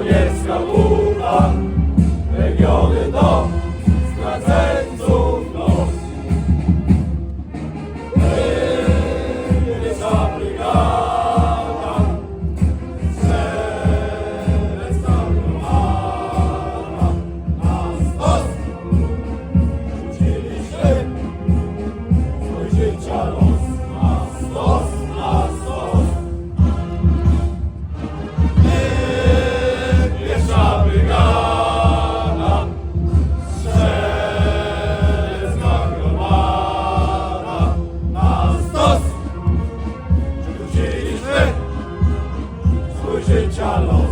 żołnierska pucha, regiony do zdradzęców nos. Niebieska brygada, strzelecka brygada, nas dos rzuciliśmy, swoje życia los. tuchalo